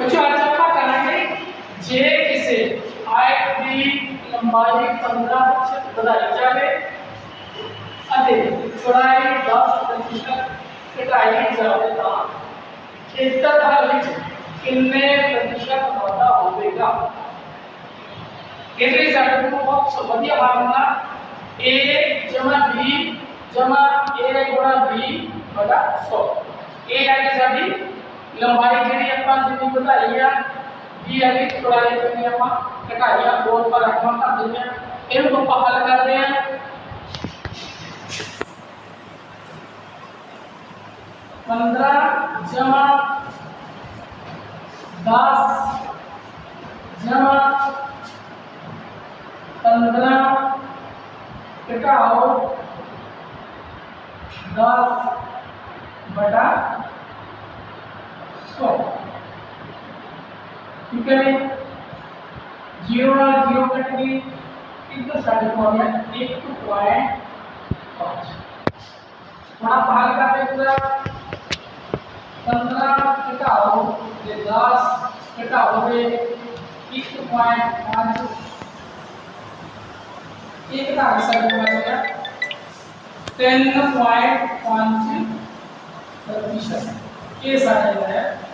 बच्चों, आज आपका करेंगे जे किसे? आई की लंबाई 15 प्रतिशत बढ़ाई जावे अते चौड़ाई 10 प्रतिशत कटाई जावे ता खेतर भाग विच किन्ने प्रतिशत वाधा होगा? केंद्रीय सरकार को बहुत बढ़िया भावना ए, जमा बी, जमा ए गुणा बी बटा सौ। ए जाके सभी लंबाई जी अपना जितनी बताई है जी अभी थोड़ा ये करनी अपना घटाई है बोर्ड पर रखना कर देते हैं। इनको आप हल कर रहे हैं पंद्रह जमा दस जमा पंद्रह घटाओ दस बटा ठीक है? ज़ीरो और ज़ीरो कट गई एक तो साढ़े को आ गया एक पॉइंट पाँच। थोड़ा बाहर का पेपर पंद्रह घटाओ ये दस घटाओ ये एक पॉइंट पाँच। एक के सब बच गया टेन पॉइंट पाँच। प्रतिशत ये सारे है आंसर